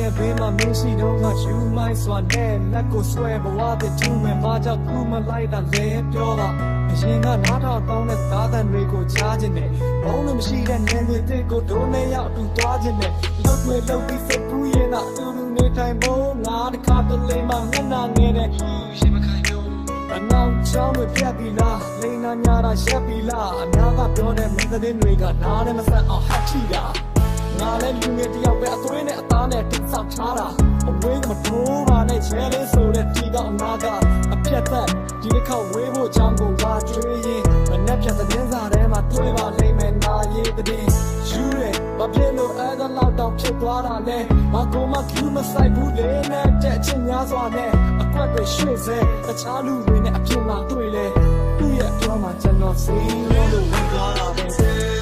ရဲ့ဘေးမှာမင်းရှိတော့ငါယူမိုင်းစွာနဲ့လက်ကိုဆွဲဘဝတည်းကျူးမဲ့ဘာကြောင့်ကူမလိုက်တာလဲပြောတာအရင်ကနားထောင်တောင်းတဲ့သားတန်တွေကိုချားခြင်းနဲ့ဘုံလို့မရှိတဲ့နေတွေတစ်ကိုဒိုးနဲ့ရောက်တူသွားခြင်းနဲ့လုတ်တွေလုတ်ပြီးစိတ်ကူးရင်တော့တူတူနေထိုင်ဖို့ငါတခါတလေမှမျက်နှာငယ်တဲ့ရှိမခိုင်ဘူးအနောက်ချောင်းမပြတ်ပြီလားလိန်နာညာတာရှက်ပြီလားအများကပြောတဲ့မင်းသတင်းတွေကနားနဲ့မဆက်အောင်ဟတ်ချီတာ ငါလည်းလူငယ်တယောက်ပဲအသွေးနဲ့အသားနဲ့တိတ်ဆောက်ထားတာအဝေးကမတိုးပါနဲ့ချဲလေးဆိုတဲ့ဒီကအနာကအပြတ်သက်ဒီတစ်ခေါက်ဝေးဖို့ချောင်းကိုငါကြွေးရင်မနဲ့ပြတ်တဲ့င်းစားထဲမှာတွေ့ပါလိမ့်မယ်နာရေးတဲ့ယူရဲဘာဖြစ်လို့အဲ့ဒါလောက်တောင်ဖြစ်သွားတာလဲမကောမကျူးမဆိုင်ဘူးလေနဲ့တဲ့ချင်းများစွာနဲ့အကွက်တွေရွှေ့စေတခြားလူတွေနဲ့အပြင်မှာတွေ့လေသူ့ရဲ့ပြောမှကျွန်တော်စီးလို့လို့ဝင်သွားတာပဲ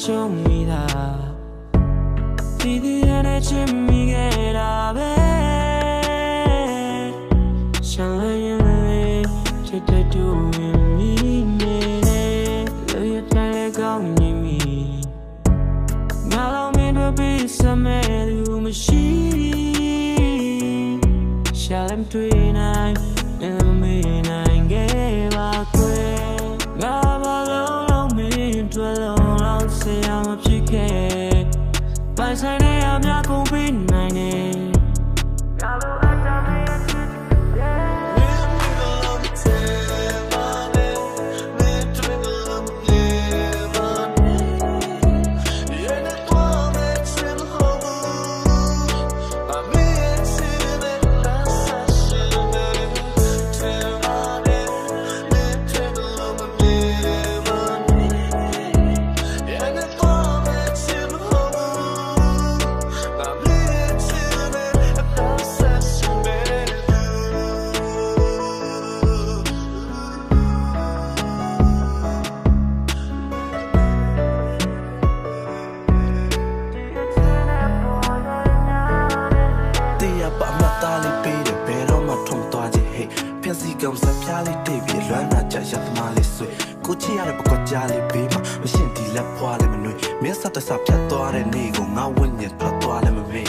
tear show me that Didi ene chimmi ge da be Shine le che te do mi me le Lo ya tai le gong ni mi Nga lo mi do bi sa me lu ma shi Shall em tui nai Never ပို က်စီကောင်စပြားလေးတိတ်ပြီးလွမ်းနာကြရသမားလေးဆွေကိုချီရတဲ့ပကွက်ကြားလေးပေးမှာမရှင်းဒီလက်ဖွာလေးမနှွေမင်းဆက်တဆဖြတ်သွားတဲ့နေ့ကိုငါဝိညာဉ်ထွက်သွားလည်းမမေ့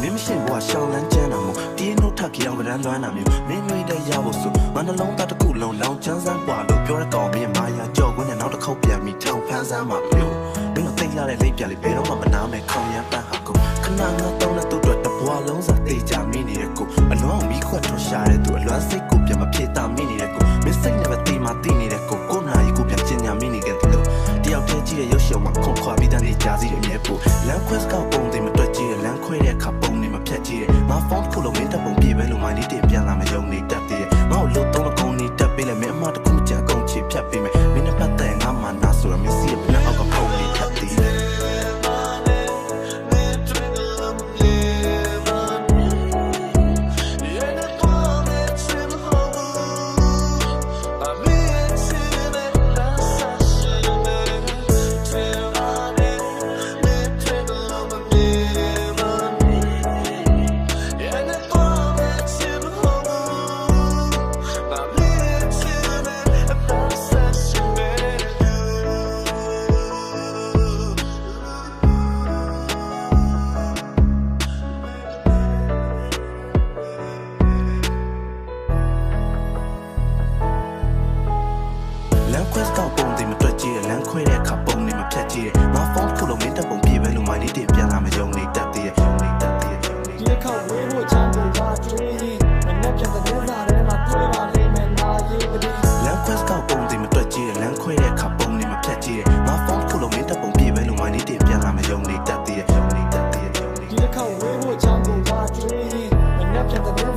မင်းမရှင်းဘွာရှောင်းလန်းကျန်းတာမို့တီးနို့ထက်ကြောင်ကရန်လွမ်းတာမျိုးမင်းမျိုးတဲ့ရဖို့ဆိုငါနှလုံးသားတစ်ခုလုံးလောင်ချမ်းစမ်းပွာလို့ပြောတဲ့ကောင်မင်းမာယာကြောက်ခွင်းနဲ့နောက်တစ်ခေါက်ပြန်ပြီးထောင်ဖန်းစမ်းမှာမျိုးမင်းတို့သိလာတဲ့လိပ်ပြလေးဘယ်တော့မှမနာမဲ့ခေါင်ရမ်းပန်းဟာကို ခဏငါတောင်းတဲ့သူ့အတွက်တဘွာလုံးစားတေချာမိနေတဲ့ကိုအလွန်မီးခွက်ထွက်ရှာတဲ့သူအလွမ်းစိတ်ကိုပြန်မဖြစ်တာမိနေတဲ့ကိုမင်းစိတ်နဲ့ပဲတီမာတီနေတဲ့ကိုကိုနာရီကိုပြန်ကျင်ညာမိနေခဲ့တယ်လို့တယောက်တည်းကြည့်တဲ့ရုပ်ရှင်မှာခွန်ခွာပြီးတဲ့နေကြစီတဲ့အမြဲပို့လမ်းခွဲစကပုံတွေမတွက် desktop ပုံတွေမတွက်ကြည့်ရလမ်းခွဲတဲ့အခါပုံတွေမဖြတ်ကြည့်ရငါ phone ခုလုံးမင်းတပ်ပုံပြည့်ပဲလို့ my need ပြန်လာမယုံနေတတ်သေးရဲ့ဒီအခါဝေးဖို့ချမ်းသာတာတွေးရင်မနေ့ကတည်းကလည်းမတွေ့ပါလိမ့်မယ်နာရေးပတိလမ်းခွဲ scout ပုံတွေမတွက်ကြည့်ရလမ်းခွဲတဲ့အခါပုံတွေမဖြတ်ကြည့်ရငါ phone ခုလုံးမင်းတပ်ပုံပြည့်ပဲလို့ my need ပြန်လာမယုံနေတတ်သေးရဲ့ဒီအခါဝေးဖို့ချမ်းသာတာတွေးရင်မနေ့ကတည်းက